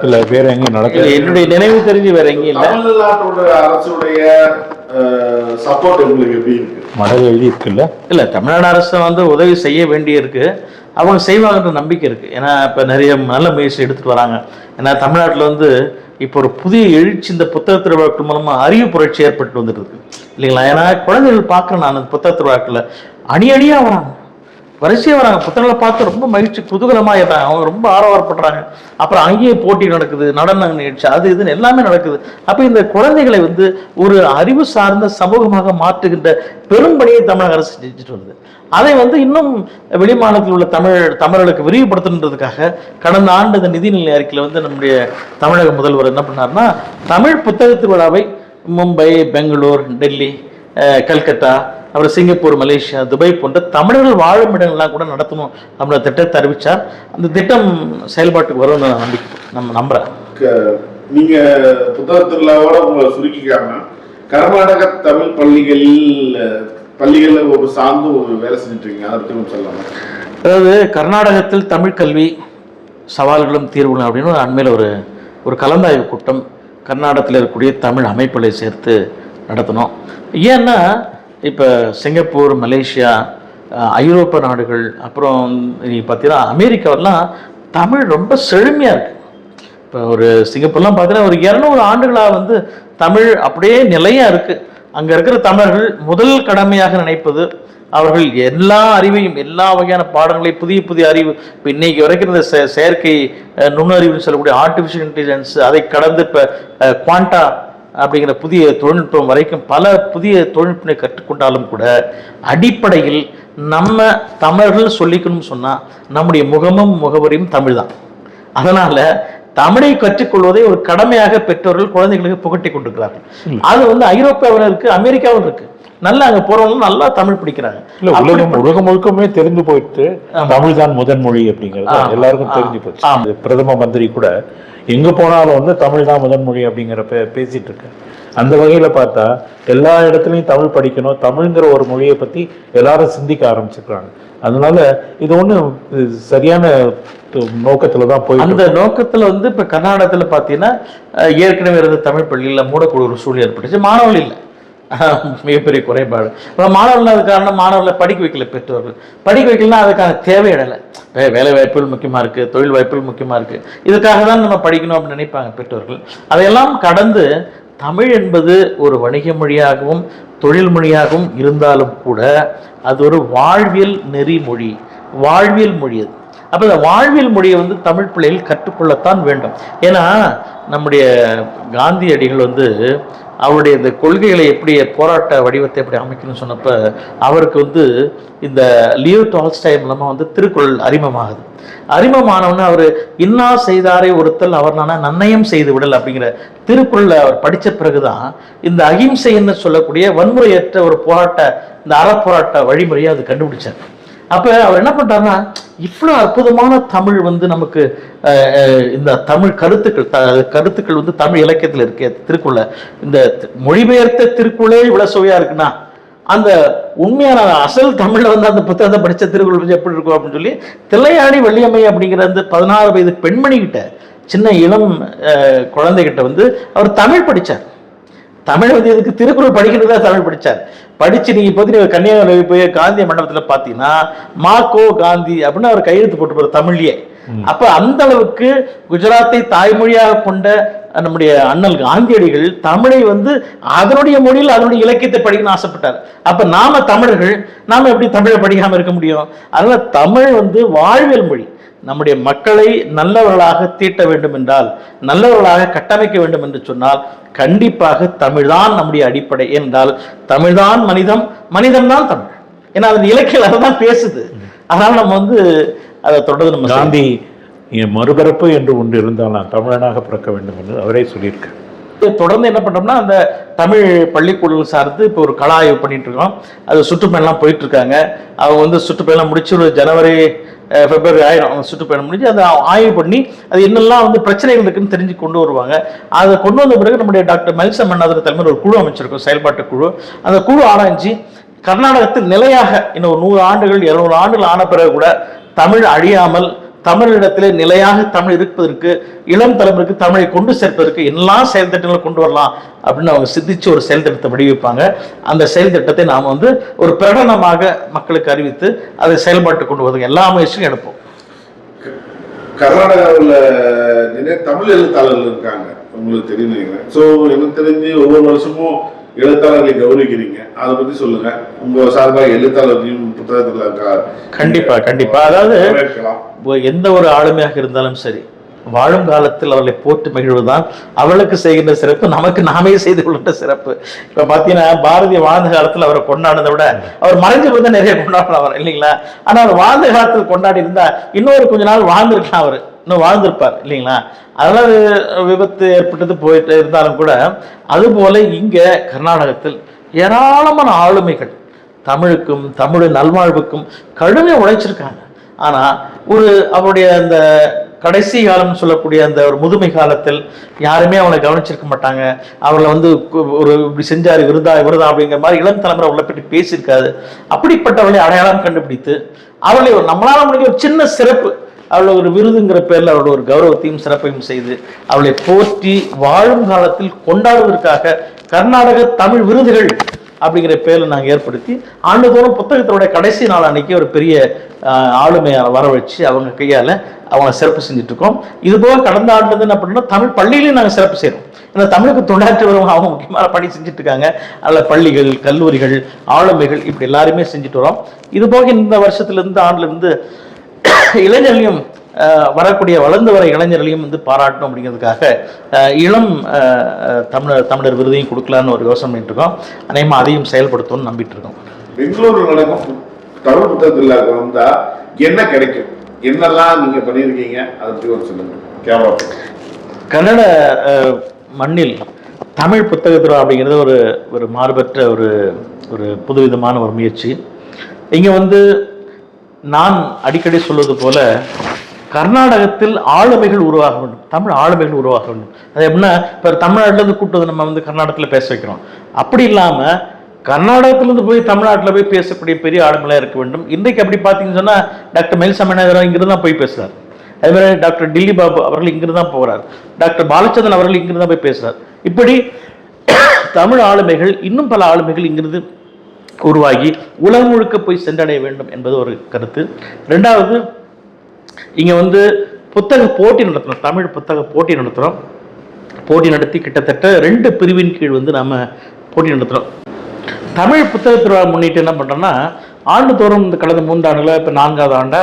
இல்ல. வேற எங்கேயும் நடக்கல. என்னுடைய நினைவு தெரிஞ்சு வேற எங்கேயும் இல்லை. தமிழ்நாட்டோட அரசுடைய சப்போர்ட் உங்களுக்கு எப்படி இருக்கு? மடல் எழுதி இருக்குல்ல இல்லை தமிழ்நாடு அரசு வந்து உதவி செய்ய வேண்டியிருக்கு. அவங்க செய்வாங்கன்ற நம்பிக்கை இருக்குது ஏன்னா இப்போ நிறைய நல்ல முயற்சி எடுத்துகிட்டு வராங்க. ஏன்னா தமிழ்நாட்டில் வந்து இப்போ ஒரு புதிய எழுச்சி இந்த புத்தக திருவிழாக்கள் மூலமாக அறிவு புரட்சி ஏற்பட்டு வந்துட்டு இருக்கு. இல்லைங்களா? ஏன்னா குழந்தைகள் பார்க்குறேன் நான் அந்த புத்தக திருவிழாக்களில். அணி அணியாக வராங்க. வரிசையாக வராங்க புத்தகங்களை பார்த்து ரொம்ப மகிழ்ச்சி குதூகலமாக இருக்காங்க அவங்க ரொம்ப ஆரவாரப்படுறாங்க அப்புறம் அங்கேயே போட்டி நடக்குது நடன நிகழ்ச்சி அது இதுன்னு எல்லாமே நடக்குது. அப்போ இந்த குழந்தைகளை வந்து ஒரு அறிவு சார்ந்த சமூகமாக மாற்றுகின்ற பெரும்பணியை தமிழக அரசு செஞ்சுட்டு வருது. அதை வந்து இன்னும் வெளிமாநிலத்தில் உள்ள தமிழ் தமிழர்களுக்கு விரிவுபடுத்தணுன்றதுக்காக கடந்த ஆண்டு இந்த நிதிநிலை அறிக்கையில் வந்து நம்முடைய தமிழக முதல்வர் என்ன பண்ணாருன்னா தமிழ் புத்தக திருவிழாவை மும்பை பெங்களூர் டெல்லி கல்கத்தா அப்புறம் சிங்கப்பூர் மலேசியா துபாய் போன்ற தமிழர்கள் வாழும் இடங்கள்லாம் கூட நடத்தணும் அப்படின்ற திட்டத்தை அறிவிச்சார். அந்த திட்டம் செயல்பாட்டுக்கு வரும்னு நம்பிக்கை நம்ம நம்புறேன். நீங்க புத்தக திருவிழாவோட உங்களை சுருக்கிக்காம கர்நாடக தமிழ் பள்ளிகளில் பள்ளிகள்ல ஒரு சார்ந்து ஒரு வேலை செஞ்சுட்டு இருக்கீங்க அதை சொல்லலாமா? அதாவது கர்நாடகத்தில் தமிழ் கல்வி சவால்களும் தீர்வுகளும் அப்படின்னு ஒரு அண்மையில் ஒரு ஒரு கலந்தாய்வு கூட்டம் கர்நாடகத்தில் இருக்கக்கூடிய தமிழ் அமைப்புகளை சேர்த்து நடத்தினோம் ஏன்னா இப்போ சிங்கப்பூர் மலேசியா ஐரோப்பிய நாடுகள் அப்புறம் நீ பார்த்தீங்கன்னா அமெரிக்காவெல்லாம் தமிழ் ரொம்ப செழுமையாக இருக்குது இப்போ ஒரு சிங்கப்பூர்லாம் பார்த்தீங்கன்னா ஒரு இரநூறு ஆண்டுகளாக வந்து தமிழ் அப்படியே நிலையாக இருக்குது அங்கே இருக்கிற தமிழர்கள் முதல் கடமையாக நினைப்பது அவர்கள் எல்லா அறிவையும் எல்லா வகையான பாடங்களையும் புதிய புதிய அறிவு. இப்போ இன்னைக்கு வரைக்கும் இந்த செ- செயற்கை நுண்ணறிவுன்னு சொல்லக்கூடிய ஆர்டிஃபிஷியல் இன்டெலிஜென்ஸ் அதை கடந்து இப்போ குவாண்டா அப்படிங்கிற புதிய தொழில்நுட்பம் வரைக்கும் பல புதிய தொழில்நுட்பங்களை கற்றுக்கொண்டாலும் கூட அடிப்படையில் நம்ம தமிழர்கள் சொல்லிக்கணும்னு சொன்னால் நம்முடைய முகமும் முகவரியும் தமிழ் தான் அதனால தமிழை கற்றுக்கொள்வதை ஒரு கடமையாக பெற்றோர்கள் குழந்தைகளுக்கு புகட்டி கொண்டிருக்கிறார்கள். அது வந்து ஐரோப்பாவில் இருக்கு அமெரிக்காவில் இருக்கு. நல்லா அங்க போறவங்க நல்லா தமிழ் படிக்கிறாங்க. இல்ல உலகம் உலகம் முழுக்கமே தெரிந்து போயிட்டு தமிழ் தான் முதன் மொழி அப்படிங்கிறது எல்லாருக்கும் தெரிஞ்சு போச்சு. பிரதம மந்திரி கூட எங்கே போனாலும் வந்து தமிழ் தான் முதன்மொழி அப்படிங்கிற பே பேசிட்டு இருக்கேன் அந்த வகையில் பார்த்தா எல்லா இடத்துலையும் தமிழ் படிக்கணும். தமிழ்ங்கிற ஒரு மொழியை பற்றி எல்லாரும் சிந்திக்க ஆரம்பிச்சிருக்காங்க. அதனால இது ஒன்றும் சரியான நோக்கத்தில் தான் போய் அந்த நோக்கத்துல வந்து இப்ப கர்நாடகத்துல பாத்தீங்கன்னா அஹ், ஏற்கனவே இருந்த தமிழ் பள்ளியில மூடக்கூடிய ஒரு சூழல் ஏற்பட்டுச்சு. மாணவர்கள் இல்லை. மிகப்பெரிய குறைபாடு. இப்போ மாணவர்கள் அது காரணம் மாணவர்களை படிக்க வைக்கல பெற்றோர்கள். படிக்க வைக்கலன்னா அதுக்கான தேவையிடலை. வேலை வாய்ப்புகள் முக்கியமாக இருக்குது தொழில் வாய்ப்புகள் முக்கியமாக இருக்குது இதுக்காக தான் நம்ம படிக்கணும் அப்படின்னு நினைப்பாங்க பெற்றோர்கள். அதையெல்லாம் கடந்து தமிழ் என்பது ஒரு வணிக மொழியாகவும் தொழில் மொழியாகவும் இருந்தாலும் கூட அது ஒரு வாழ்வியல் நெறிமொழி வாழ்வியல் மொழி அது. அப்போ இந்த வாழ்வியல் மொழியை வந்து தமிழ் பிள்ளைகள் கற்றுக்கொள்ளத்தான் வேண்டும். ஏன்னா நம்முடைய காந்தியடிகள் வந்து அவருடைய இந்த கொள்கைகளை எப்படி போராட்ட வடிவத்தை எப்படி அமைக்கணும்னு சொன்னப்ப அவருக்கு வந்து இந்த லியோ டால்ஸ்டாய் மூலமா வந்து திருக்குறள் அறிமுகமாகுது அறிமுகமானவொன்னு அவர் இன்னா செய்தாரை ஒருத்தல் அவர் நானா நன்னயம் செய்து விடல் அப்படிங்கிற திருக்குறளை அவர் படித்த பிறகுதான் இந்த அகிம்சைன்னு சொல்லக்கூடிய வன்முறையற்ற ஒரு போராட்ட இந்த அறப்போராட்ட வழிமுறையை அது கண்டுபிடிச்சார். அப்போ அவர் என்ன பண்ணுறாருன்னா இவ்வளோ அற்புதமான தமிழ் வந்து நமக்கு இந்த தமிழ் கருத்துக்கள் த- கருத்துக்கள் வந்து தமிழ் இலக்கியத்தில் இருக்க திருக்குள்ள இந்த மொழிபெயர்த்த திருக்குள்ளே இவ்வளோ சுவையாக இருக்குன்னா அந்த உண்மையான அசல் தமிழில் வந்து அந்த புத்தகத்தை படித்த திருக்குறள் வந்து எப்படி இருக்கும் அப்படின்னு சொல்லி தில்லையாடி வள்ளியம்மை அப்படிங்கிற அந்த பதினாறு வயது பெண்மணிக்கிட்ட சின்ன இளம் குழந்தைகிட்ட வந்து அவர் தமிழ் படித்தார் தமிழ் வந்து இதுக்கு திருக்குறள் படிக்கிறது தான் தமிழ் படிச்சார். படிச்சு நீங்க இப்போ நீங்க கன்னியாகுமரி போய் காந்தி மண்டபத்துல பாத்தீங்கன்னா மாக்கோ காந்தி அப்படின்னு அவர் கையெழுத்து போட்டு போற தமிழ்லயே அப்ப அந்த அளவுக்கு குஜராத்தை தாய்மொழியாக கொண்ட நம்முடைய அண்ணல் காந்தியடிகள் தமிழை வந்து அதனுடைய மொழியில் அதனுடைய இலக்கியத்தை படிக்கணும்னு ஆசைப்பட்டார். அப்ப நாம தமிழர்கள் நாம எப்படி தமிழை படிக்காம இருக்க முடியும்? அதனால தமிழ் வந்து வாழ்வியல் மொழி. நம்முடைய மக்களை நல்லவர்களாக தீட்ட வேண்டும் என்றால் நல்லவர்களாக கட்டமைக்க வேண்டும் என்று சொன்னால் கண்டிப்பாக தமிழ்தான் நம்முடைய அடிப்படை என்றால் தமிழ்தான் மனிதம் மனிதம்தான் தமிழ். ஏன்னா அதன் இலக்கியம் அதை தான் பேசுது. அதனால நம்ம வந்து அதை தொடர்ந்து நம்ம. காந்தி என் மறுபிறப்பு என்று ஒன்று இருந்தால் நான் தமிழனாக பிறக்க வேண்டும் என்று அவரே சொல்லியிருக்கார். தொடர்ந்து என்ன பண்ணோம்னா அந்த தமிழ் பள்ளிக்கூடல் சார்ந்து இப்போ ஒரு கலா ஆய்வு பண்ணிட்டு இருக்கோம். அது சுற்றுப்பயணம்லாம் போயிட்டு இருக்காங்க. அவங்க வந்து சுற்றுப்பயணம் முடிச்சு ஒரு ஜனவரி பிப்ரவரி ஆயிரம். அவங்க சுற்றுப்பயணம் முடிஞ்சு அதை ஆய்வு பண்ணி அது என்னெல்லாம் வந்து பிரச்சனைகள் இருக்குன்னு தெரிஞ்சு கொண்டு வருவாங்க. அதை கொண்டு வந்த பிறகு நம்முடைய டாக்டர் மெல்சம் மன்னாதர் தலைமையில் ஒரு குழு அமைச்சிருக்கோம் செயல்பாட்டு குழு. அந்த குழு ஆராய்ச்சி கர்நாடகத்தில் நிலையாக இன்னும் ஒரு நூறு ஆண்டுகள் இருநூறு ஆண்டுகள் ஆன பிறகு கூட தமிழ் அழியாமல் தமிழிடத்திலே நிலையாக தமிழ் இருப்பதற்கு இளம் தலைமுறைக்கு தமிழை கொண்டு சேர்ப்பதற்கு எல்லா செயல்திட்டங்களும் கொண்டு வரலாம் அப்படின்னு அவங்க சிந்திச்சு ஒரு செயல் திட்டத்தை வடிவமைப்பாங்க அந்த செயல் திட்டத்தை நாம் வந்து ஒரு பிரகடனமாக மக்களுக்கு அறிவித்து அதை செயல்பாட்டு கொண்டு வருவதற்கு எல்லா முயற்சியும் எடுப்போம். கர்நாடகாவில் நிறைய தமிழ் எழுத்தாளர்கள் இருக்காங்க. உங்களுக்கு தெரியும் நினைக்கிறேன். ஸோ எனக்கு தெரிஞ்சு ஒவ்வொரு வருஷமும் எழுத்தாளர்களை கௌரவிக்கிறீங்க. அதை பற்றி சொல்லுங்க. உங்கள் சார்பாக எழுத்தாளர்களையும் புத்தகத்துல கண்டிப்பா கண்டிப்பா. அதாவது எந்த ஒரு ஆளுமையாக இருந்தாலும் சரி வாழும் காலத்தில் அவர்களை போட்டு மகிழ்வுதான். அவளுக்கு செய்கின்ற சிறப்பு நமக்கு நாமே செய்து கொள்கின்ற சிறப்பு. இப்ப பாத்தீங்கன்னா பாரதி வாழ்ந்த காலத்துல அவரை கொண்டாடுறதை விட அவர் மறைஞ்சு இருந்தா நிறைய கொண்டாடலாம் அவர் இல்லைங்களா? ஆனா அவர் வாழ்ந்த காலத்தில் கொண்டாடி இருந்தா இன்னொரு கொஞ்ச நாள் வாழ்ந்திருக்கலாம் அவர். இன்னும் வாழ்ந்திருப்பார் இல்லைங்களா? அதனால விபத்து ஏற்பட்டது போயிட்டு இருந்தாலும் கூட அதுபோல இங்க கர்நாடகத்தில் ஏராளமான ஆளுமைகள் தமிழுக்கும் தமிழ் நல்வாழ்வுக்கும் கடுமையாக உழைச்சிருக்காங்க. ஆனால் ஒரு அவருடைய அந்த கடைசி காலம்னு சொல்லக்கூடிய அந்த ஒரு முதுமை காலத்தில் யாருமே அவங்களை கவனிச்சிருக்க மாட்டாங்க. அவர்களை வந்து கு- ஒரு இப்படி செஞ்சார் விருதா விருதா அப்படிங்கிற மாதிரி இளம் தலைமுறை அவளை பற்றி பேசியிருக்காது அப்படிப்பட்டவர்களை அடையாளம் கண்டுபிடித்து அவர்களை ஒரு நம்மளால் முடிஞ்ச ஒரு சின்ன சிறப்பு அவளை ஒரு விருதுங்கிற பேரில் அவளோட ஒரு கௌரவத்தையும் சிறப்பையும் செய்து அவளை போற்றி வாழும் காலத்தில் கொண்டாடுவதற்காக கர்நாடக தமிழ் விருதுகள் அப்படிங்கிற பேரில் நாங்கள் ஏற்படுத்தி ஆண்டுதோறும் புத்தகத்தினுடைய கடைசி நாள் அன்னைக்கு ஒரு பெரிய ஆளுமையை வரவழைச்சு அவங்க கையால் அவங்க சிறப்பு செஞ்சுட்ருக்கோம். இது போக கடந்த ஆண்டு வந்து என்ன பண்ணோம் தமிழ் பள்ளியிலையும் நாங்கள் சிறப்பு செய்கிறோம் ஏன்னா தமிழுக்கு தொண்டாற்றி வரவங்க அவங்க முக்கியமான பணி செஞ்சுட்டு இருக்காங்க அதில் பள்ளிகள் கல்லூரிகள் ஆளுமைகள் இப்படி எல்லாருமே செஞ்சுட்டு வரோம். இது போக இந்த வருஷத்துலேருந்து ஆண்டுலேருந்து இளைஞர்களையும் வரக்கூடிய வளர்ந்து வர இளைஞர்களையும் வந்து பாராட்டணும் அப்படிங்கிறதுக்காக இளம் தமிழர் தமிழர் விருதையும் கொடுக்கலான்னு ஒரு யோசனை பண்ணிட்டு இருக்கோம் அநேகமாக அதையும் செயல்படுத்தணும்னு நம்பிட்டு இருக்கோம் பெங்களூர்ல நடக்கும். தமிழ் புத்தகத்தில் வந்தா என்ன கிடைக்கும்? என்னெல்லாம் நீங்க பண்ணியிருக்கீங்க? அதை பத்தி ஒரு சொல்லுங்க. கேமரா கன்னட மண்ணில் தமிழ் புத்தகத்துறை அப்படிங்கிறது ஒரு ஒரு மாறுபட்ட ஒரு ஒரு புதுவிதமான ஒரு முயற்சி. இங்கே வந்து நான் அடிக்கடி சொல்வது போல கர்நாடகத்தில் ஆளுமைகள் உருவாக வேண்டும். தமிழ் ஆளுமைகள் உருவாக வேண்டும். அது எப்படின்னா இப்போ தமிழ்நாட்டிலேருந்து கூட்டு வந்து நம்ம வந்து கர்நாடகத்தில் பேச வைக்கிறோம். அப்படி இல்லாமல் கர்நாடகத்திலேருந்து போய் தமிழ்நாட்டில் போய் பேசக்கூடிய பெரிய ஆளுமையாக இருக்க வேண்டும். இன்றைக்கு அப்படி பார்த்தீங்கன்னு சொன்னால் டாக்டர் மெல்சமநாதரம் இங்கிருந்து தான் போய் பேசுகிறார் அதே மாதிரி டாக்டர் டில்லி பாபு அவர்கள் இங்கிருந்து தான் போகிறார் டாக்டர் பாலச்சந்திரன் அவர்கள் இங்கிருந்து தான் போய் பேசுகிறார் இப்படி தமிழ் ஆளுமைகள் இன்னும் பல ஆளுமைகள் இங்கிருந்து உருவாகி உலகம் முழுக்க போய் சென்றடைய வேண்டும் என்பது ஒரு கருத்து. ரெண்டாவது இங்கே வந்து புத்தக போட்டி நடத்துகிறோம் தமிழ் புத்தக போட்டி நடத்துகிறோம் போட்டி நடத்தி கிட்டத்தட்ட ரெண்டு பிரிவின் கீழ் வந்து நாம் போட்டி நடத்துகிறோம் தமிழ் புத்தக திருவிழா முன்னிட்டு என்ன பண்ணுறோன்னா ஆண்டுதோறும் இந்த கடந்த மூன்றாண்டுல இப்போ நான்காவது ஆண்டா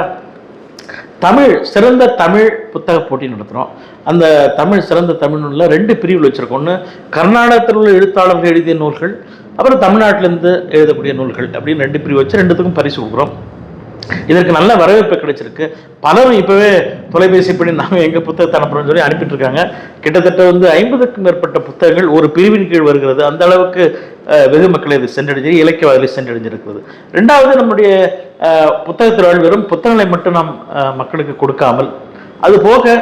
தமிழ் சிறந்த தமிழ் புத்தக போட்டி நடத்துகிறோம் அந்த தமிழ் சிறந்த தமிழ் நூலில் ரெண்டு பிரிவில் வச்சுருக்கோம். ஒன்று கர்நாடகத்தில் உள்ள எழுத்தாளர்கள் எழுதிய நூல்கள் அப்புறம் தமிழ்நாட்டிலேருந்து எழுதக்கூடிய நூல்கள் அப்படின்னு ரெண்டு பிரிவு வச்சு ரெண்டுத்துக்கும் பரிசு கொடுக்குறோம். இதற்கு நல்ல வரவேற்பு கிடைச்சிருக்கு. பலரும் இப்போவே தொலைபேசி பண்ணி நாங்கள் எங்கள் புத்தகத்தை அனுப்புறோம்னு சொல்லி அனுப்பிட்டு இருக்காங்க கிட்டத்தட்ட வந்து ஐம்பதுக்கும் மேற்பட்ட புத்தகங்கள் ஒரு பிரிவின் கீழ் வருகிறது. அந்த அளவுக்கு வெகு மக்களை இது சென்றடைஞ்சு இலக்கியவாதிகளை சென்றடைஞ்சிருக்கிறது. ரெண்டாவது நம்முடைய புத்தகத்தில் புத்தக வெறும் புத்தகங்களை மட்டும் நாம் மக்களுக்கு கொடுக்காமல் அது போக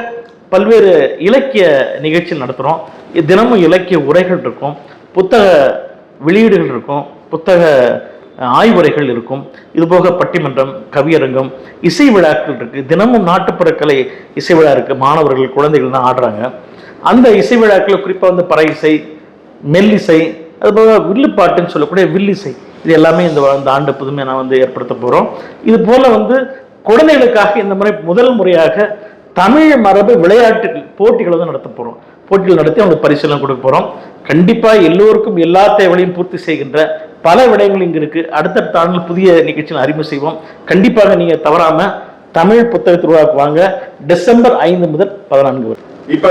பல்வேறு இலக்கிய நிகழ்ச்சிகள் நடத்துகிறோம் தினமும் இலக்கிய உரைகள் இருக்கும். புத்தக வெளியீடுகள் இருக்கும். புத்தக ஆய்வுரைகள் இருக்கும். இதுபோக பட்டிமன்றம் கவியரங்கம் இசை விழாக்கள் இருக்குது தினமும் நாட்டுப்புற கலை இசை விழா இருக்குது மாணவர்கள் குழந்தைகள் தான் ஆடுறாங்க. அந்த இசை விழாக்கள் குறிப்பாக வந்து பறை இசை மெல்லிசை அதுபோக வில்லுப்பாட்டுன்னு சொல்லக்கூடிய வில்லிசை. இது எல்லாமே இந்த இந்த ஆண்டு புதுமையாக நான் வந்து ஏற்படுத்த போகிறோம் இது போல வந்து குழந்தைகளுக்காக இந்த முறை முதல் முறையாக தமிழ் மரபு விளையாட்டுகள் போட்டிகளை வந்து நடத்த போகிறோம் போட்டிகள் நடத்தி அவங்களுக்கு பரிசீலனை கொடுக்க போகிறோம் கண்டிப்பாக எல்லோருக்கும் எல்லா தேவைகளையும் பூர்த்தி செய்கின்ற பல விடயங்கள் இங்கே இருக்குது அடுத்தடுத்த ஆண்டுகள் புதிய நிகழ்ச்சிகள் அறிமுகம் செய்வோம். கண்டிப்பாக நீங்கள் தவறாமல் தமிழ் புத்தக திருவிழாவுக்கு வாங்க. டிசம்பர் ஐந்து முதல் பதினான்கு வரை. இப்ப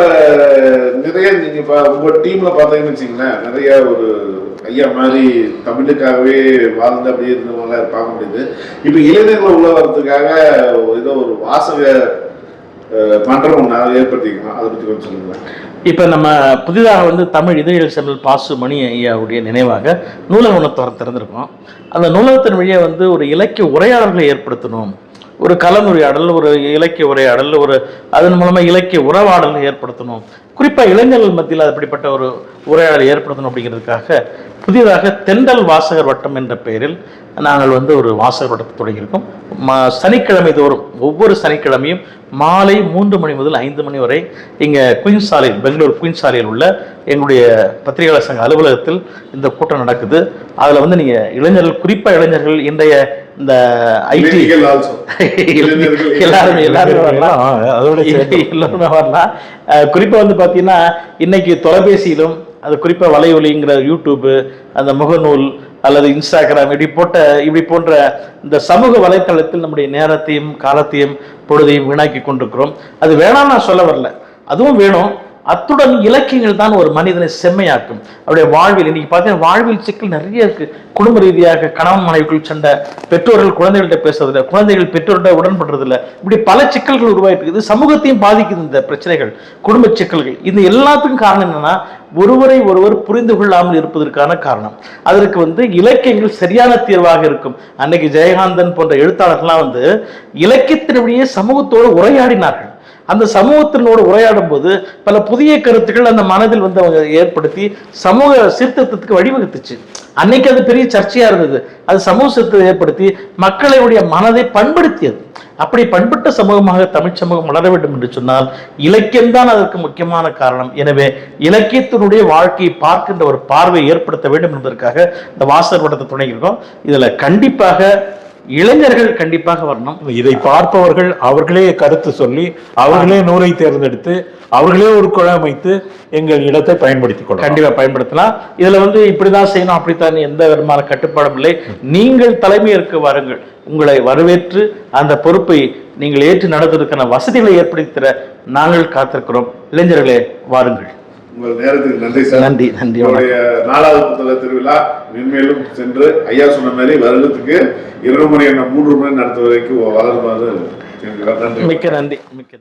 நிறைய நீங்க இப்போ உங்க டீம்ல பாத்தீங்கன்னு வச்சுங்களேன் நிறைய ஒரு ஐயா மாதிரி தமிழுக்காகவே வாழ்ந்து அப்படியே இருந்தவங்க பார்க்க முடியுது இப்ப இளைஞர்கள் உள்ள வர்றதுக்காக ஏதோ ஒரு வாசக மன்றம் ஒன்று ஏற்படுத்திக்கலாம் அதை பத்தி கொஞ்சம் சொல்லுங்களேன். இப்போ நம்ம புதிதாக வந்து தமிழ் இதழியல் செல்வல் பாசு மணி ஐயாவுடைய நினைவாக நூலக திற திறந்திருக்கோம். அந்த நூலகத்தின் வழியாக வந்து ஒரு இலக்கிய உரையாடல்களை ஏற்படுத்தணும். ஒரு கலந்துரையாடல் ஒரு இலக்கிய உரையாடல் ஒரு அதன் மூலமாக இலக்கிய உறவாடல் ஏற்படுத்தணும். குறிப்பாக இளைஞர்கள் மத்தியில் அப்படிப்பட்ட ஒரு உரையாடலை ஏற்படுத்தணும் அப்படிங்கிறதுக்காக புதிதாக தென்றல் வாசகர் வட்டம் என்ற பெயரில் நாங்கள் வந்து ஒரு வாசகர் வட்டத்தை தொடங்கியிருக்கோம். ம- சனிக்கிழமை தோறும் ஒவ்வொரு சனிக்கிழமையும் மாலை மூன்று மணி முதல் ஐந்து மணி வரை இங்கே குயின் சாலையில் பெங்களூர் குயின் சாலையில் உள்ள எங்களுடைய பத்திரிகையாளர் சங்க அலுவலகத்தில் இந்த கூட்டம் நடக்குது. அதில் வந்து நீங்கள் இளைஞர்கள் குறிப்பாக இளைஞர்கள் இன்றைய இந்த ஐடி எல்லாருமே எல்லாருமே வரலாம். அதோட எல்லாருமே வரலாம். அஹ் குறிப்பா வந்து பார்த்தீங்கன்னா இன்னைக்கு தொலைபேசியிலும் அது குறிப்பாக வலையொலிங்கிற யூடியூப்பு அந்த முகநூல் அல்லது இன்ஸ்டாகிராம் இப்படி போட்ட இப்படி போன்ற இந்த சமூக வலைத்தளத்தில் நம்முடைய நேரத்தையும் காலத்தையும் பொழுதையும் வீணாக்கி கொண்டிருக்கிறோம். அது வேணாம் நான் சொல்ல வரல. அதுவும் வேணும். அத்துடன் இலக்கியங்கள் தான் ஒரு மனிதனை செம்மையாக்கும். அவருடைய வாழ்வில் இன்னைக்கு பார்த்தீங்கன்னா வாழ்வில் சிக்கல் நிறைய இருக்கு. குடும்ப ரீதியாக கணவன் மனைவிக்குள் சண்டை பெற்றோர்கள் குழந்தைகள்கிட்ட பேசுறதில்ல குழந்தைகள் பெற்றோர்கிட்ட உடன்படுறதில்ல. இப்படி பல சிக்கல்கள் உருவாயிட்டு இருக்குது சமூகத்தையும் பாதிக்குது இந்த பிரச்சனைகள் குடும்ப சிக்கல்கள். இந்த எல்லாத்துக்கும் காரணம் என்னன்னா ஒருவரை ஒருவர் புரிந்து கொள்ளாமல் இருப்பதற்கான காரணம். அதற்கு வந்து இலக்கியங்கள் சரியான தீர்வாக இருக்கும். அன்னைக்கு ஜெயகாந்தன் போன்ற எழுத்தாளர்கள்லாம் வந்து இலக்கியத்தினுடைய சமூகத்தோடு உரையாடினார்கள். அந்த சமூகத்தினோடு உரையாடும் போது பல புதிய கருத்துக்கள் அந்த மனதில் வந்து அவங்க ஏற்படுத்தி சமூக சீர்திருத்தத்துக்கு வழிவகுத்துச்சு. அன்னைக்கு அது பெரிய சர்ச்சையா இருந்தது. அது சமூக சீர்திருத்தத்தை ஏற்படுத்தி மக்களுடைய மனதை பண்படுத்தியது. அப்படி பண்பட்ட சமூகமாக தமிழ் சமூகம் வளர வேண்டும் என்று சொன்னால் இலக்கியம்தான் அதற்கு முக்கியமான காரணம். எனவே இலக்கியத்தினுடைய வாழ்க்கையை பார்க்கின்ற ஒரு பார்வையை ஏற்படுத்த வேண்டும் என்பதற்காக இந்த வாசகர் வட்டத்தை தொடங்கியிருக்கோம். இதுல கண்டிப்பாக இளைஞர்கள் கண்டிப்பாக வரணும். இதை பார்ப்பவர்கள் அவர்களே கருத்து சொல்லி அவர்களே நூலை தேர்ந்தெடுத்து அவர்களே ஒரு குழு அமைத்து எங்கள் இடத்தை பயன்படுத்திக் கொள்ளலாம். கண்டிப்பா பயன்படுத்தலாம். இதுல வந்து இப்படிதான் செய்யணும் அப்படித்தான் எந்த விதமான கட்டுப்பாடும் இல்லை. நீங்கள் தலைமையேற்க வாருங்கள். உங்களை வரவேற்று அந்த பொறுப்பை நீங்கள் ஏற்று நடத்துவதற்கான வசதிகளை ஏற்படுத்தி தர நாங்கள் காத்திருக்கிறோம். இளைஞர்களே வாருங்கள். உங்கள் நேரத்துக்கு நன்றி சார். நன்றி நன்றி நாலாவது புத்தக திருவிழா மென்மேலும் சென்று ஐயா சொன்ன மாதிரி வருடத்துக்கு இரண்டு மணி என்ன மூன்று மணி நடத்துவதற்கு வளருமாறு நன்றி. மிக்க நன்றி மிக்க